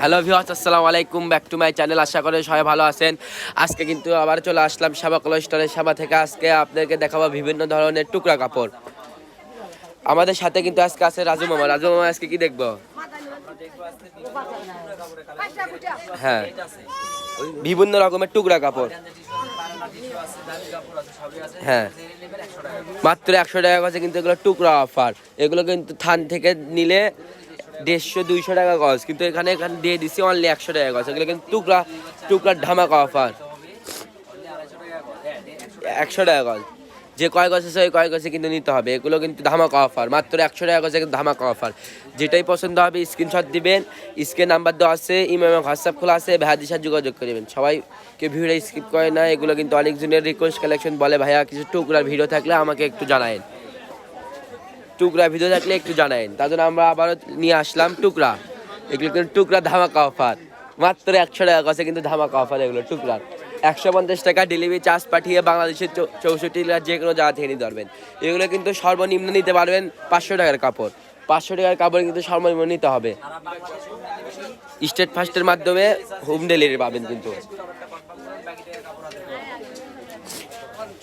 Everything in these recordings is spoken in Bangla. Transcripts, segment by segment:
হ্যালো ভিউয়ার্স আসসালামু আলাইকুম ব্যাক টু মাই চ্যানেল আশা করি সবাই ভালো আছেন। আজকে কিন্তু আবার চলে আসলাম সাবা কলেস্টরের সাবা থেকে। আজকে আপনাদেরকে দেখাবো বিভিন্ন ধরনের টুকরা কাপড়। আমাদের সাথে কিন্তু আজকে আছে রাজু মামা। রাজু মামা, আজকে কি দেখব? হ্যাঁ। বিভিন্ন রকমের টুকরা কাপড়। হ্যাঁ। মাত্র একশো টাকা কাছে কিন্তু এগুলো টুকরা অফার এগুলো কিন্তু থান থেকে নিলে দেড়শো, দুইশো টাকা গজ। কিন্তু এখানে এখানে দিয়ে দিছি অনলি একশো টাকা গজ। এগুলো কিন্তু টুকরা টুকরার ধামাকা অফার একশো টাকা গজ। যে কয় গছ আছে ওই কয় গছে কিন্তু নিতে হবে। এগুলো কিন্তু ধামাকা অফার মাত্র একশো টাকা গছে কিন্তু ধামাকা অফার যেটাই পছন্দ হবে স্ক্রিনশট দিবেন। স্ক্রিন নাম্বার দেওয়া আছে ইমেল হোয়াটসঅ্যাপ খোলা আছে। ভাইয়াদের সাথে যোগাযোগ করবেন সবাইকে ভিডিও স্কিপ করে না। এগুলো কিন্তু অনেকজনের রিকোয়েস্ট কালেকশন বলে, ভাইয়া কিছু টুকরার ভিডিও থাকলে আমাকে একটু জানায়েন। টুকরা ভিডিও থাকলে একটু জানায়েন তার জন্য আমরা আবারও নিয়ে আসলাম টুকরা। এগুলো কিন্তু টুকরা ধামাকা অফার। মাত্র একশো টাকা কাছে কিন্তু ধামাকা অফার এগুলো, টুকরা। একশো পঞ্চাশ টাকা ডেলিভারি চার্জ পাঠিয়ে বাংলাদেশের চৌষট্টি যে কোনো জায়গা থেকে নিতে পারবেন। এগুলো কিন্তু সর্বনিম্ন নিতে পারবেন পাঁচশো টাকার কাপড়। পাঁচশো টাকার কাপড় কিন্তু সর্বনিম্ন নিতে হবে। স্টেট ফার্স্টের মাধ্যমে হোম ডেলিভারি পাবেন কিন্তু।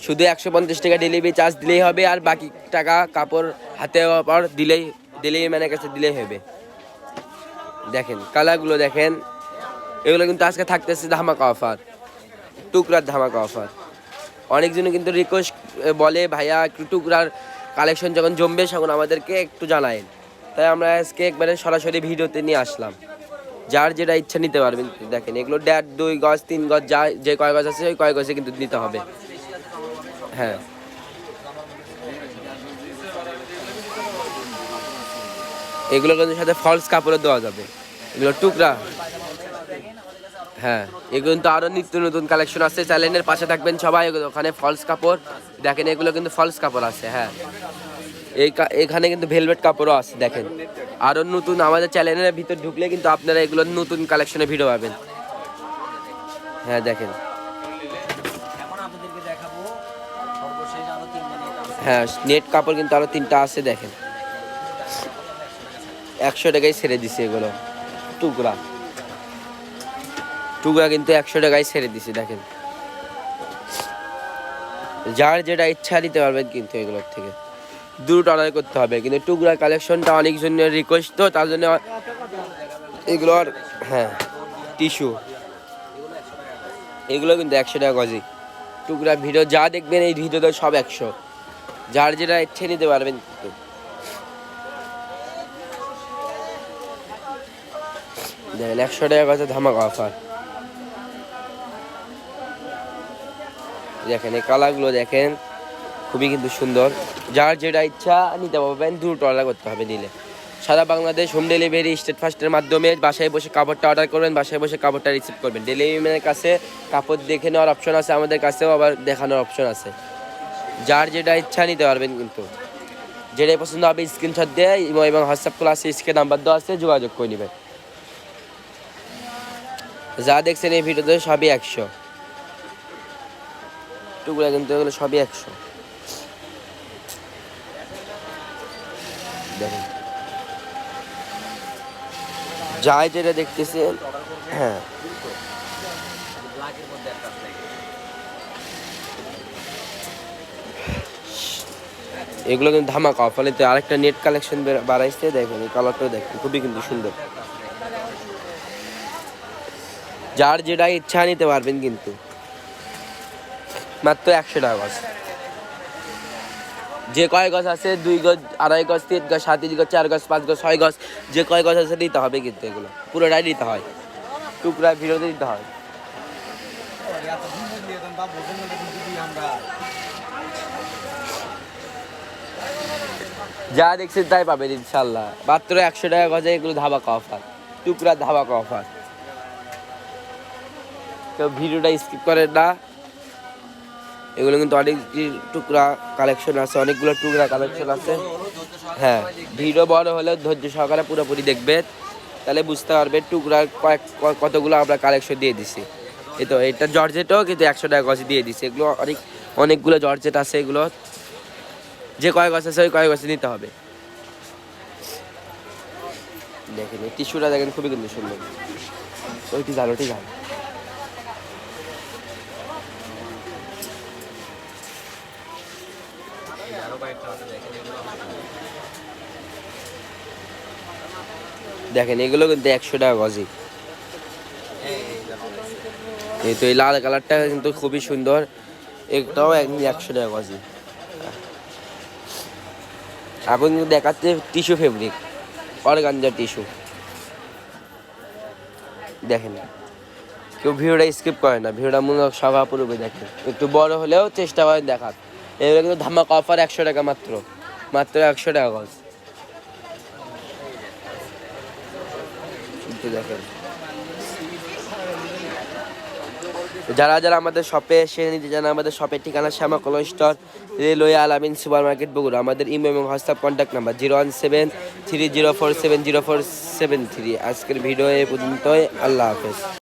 শুধু একশো পঞ্চাশ টাকা ডেলিভারি চার্জ দিলেই হবে আর বাকি টাকা কাপড় হাতে পর দিলেই ডেলিভারি ম্যানের কাছে দিলেই হবে। দেখেন, কালারগুলো দেখেন। এগুলো কিন্তু আজকে থাকতেছে ধামাকা অফার টুকরার ধামাকা অফার অনেকজনে কিন্তু রিকোয়েস্ট বলে, ভাইয়া, একটু টুকরার কালেকশন যখন জমবে, তখন আমাদেরকে একটু জানায়েন। তাই আমরা আজকে একবারে সরাসরি ভিডিওতে নিয়ে আসলাম। যার যেটা ইচ্ছা নিতে পারবেন দেখেন, এগুলো দেড়, দুই গজ, তিন গজ, যা, যে কয় গজ আছে, ওই কয় গজে কিন্তু নিতে হবে। হ্যাঁ। এগুলো কিন্তু সাথে ফলস কাপড়ও দেওয়া যাবে। এগুলো টুকরা। হ্যাঁ এগুলো কিন্তু আরও নিত্য নতুন কালেকশন আছে। চ্যানেলের পাশে থাকবেন সবাই, ওখানে ফলস কাপড়। দেখেন, এগুলো কিন্তু ফলস কাপড় আছে হ্যাঁ। এই এখানে কিন্তু ভেলভেট কাপড়ও আছে, দেখেন। আরও নতুন আমাদের চ্যানেলের ভিতর ঢুকলে কিন্তু আপনারা এগুলো নতুন কালেকশনের ভিডিও পাবেন। হ্যাঁ দেখেন। হ্যাঁ নেট কাপড় কিন্তু আরও তিনটা আছে, দেখেন। একশো টাকায় ছেড়ে দিছে এগুলো। টুকরা। টুকরা কিন্তু একশো টাকায় ছেড়ে দিছে, দেখেন। যার যেটা ইচ্ছা নিতে পারবেন কিন্তু এগুলোর থেকে। দুটো অর্ডার করতে হবে। কিন্তু টুকরা কালেকশনটা অনেকজনের রিকোয়েস্ট তো তার জন্য এগুলো আর হ্যাঁ টিস্যু এগুলো কিন্তু একশো টাকা গজি টুকরা ভিডিও যা দেখবেন, এই ভিডিওতে সব একশো। যার যেটা ইচ্ছে নিতে পারবেন। দেখেন, একশো টাকা কাছে ধামাকা অফার দেখেন, এই কালারগুলো দেখেন। খুবই কিন্তু সুন্দর। যার যেটা ইচ্ছা নিতে পারবেন, দুটো অর্ডার করতে হবে নিলে। সারা বাংলাদেশ হোম ডেলিভারি স্টেট ফার্স্টের মাধ্যমে বাসায় বসে কাপড়টা অর্ডার করবেন, বাসায় বসে কাপড়টা রিসিভ করবেন। ডেলিভারি ম্যানের কাছে কাপড় দেখে নেওয়ার অপশন আছে, আমাদের কাছেও আবার দেখানোর অপশন আছে। যার যেটা ইচ্ছা নিতে পারবেন কিন্তু। যেটাই পছন্দ হবে স্ক্রিনশট দিয়ে এবং হোয়াটসঅ্যাপ আছে, স্ক্রিন নাম্বার দেওয়া আছে, যোগাযোগ করে নেবেন। যা দেখছেন এই ভিডিওতে সবই একশো। টুকরা কিন্তু এগুলো সবই একশো। দেখেন। যাই যেটা দেখতেছেন হ্যাঁ। আছে এগুলো কিন্তু ধামাকা, ফলে তো আরেকটা নেট কালেকশন বাড়াইছে, দেখুন, এই কালারটাও দেখুন, খুবই কিন্তু সুন্দর। যার যেটা ইচ্ছা নিতে পারবেন কিন্তু। মাত্র একশো টাকা গজ যে কয় গজ আছে, দুই গজ, আড়াই গজ, তিন গজ, সাত গজ, চার গজ, পাঁচ গজ, ছয় গজ, যে কয় গজ আছে নিতে হবে কিন্তু এগুলো। পুরোটাই নিতে হয়। টুকরা ভিডিওতে দিতে হয়। যা দেখছেন তাই পাবেন ইনশাল্লাহ মাত্র একশো টাকা গজে এগুলো ধাবাকা অফার। টুকরা ধাবাকা অফার। কেউ ভিডিওটা স্কিপ করেন না। এগুলো কিন্তু অনেক টুকরা কালেকশন আছে, অনেকগুলো টুকরা কালেকশন আছে। হ্যাঁ ভিডিও বড় হলে ধৈর্য সহকারে পুরোপুরি দেখবে। তাহলে বুঝতে পারবে টুকরা কয়েক কতগুলো আমরা কালেকশন দিয়ে দিছি। এই তো, এটা জর্জেটও কিন্তু একশো টাকা গজ দিয়ে দিছি। এগুলো অনেক, অনেকগুলো জর্জেট আছে এগুলো। যে কয়েক গছ আছে ওই কয়েক গছে নিতে হবে। দেখেন, এই টিস্যুটা দেখেন খুবই কিন্তু সুন্দর। ওইটি জানো ঠিক আছে। দেখেন, এগুলো দেখেন কিন্তু একশো টাকা গজি। এই তো এই লাল কালারটা কিন্তু খুবই সুন্দর। এটাও একশো টাকা গজি। এখন কিন্তু দেখাচ্ছে টিস্যু ফেব্রিক অর্গানজার টিস্যু। দেখেন, কেউ ভিডিওটা স্কিপ করে না, ভিডিওটা মনে হয় সভা পুরোপুরি দেখে একটু বড় হলেও চেষ্টা করেন দেখার এগুলো কিন্তু ধামাক অফার একশো টাকা মাত্র। মাত্র একশো টাকা গজ যারা যারা আমাদের শপে এসে নিতে চান, আমাদের শপের ঠিকানা Shyama colon store railway Alamin super market Bogura. আমাদের ইমেল এবং WhatsApp contact number zero one seven three zero four seven zero four seven three আজকের ভিডিও এ পর্যন্তই, আল্লাহ হাফেজ।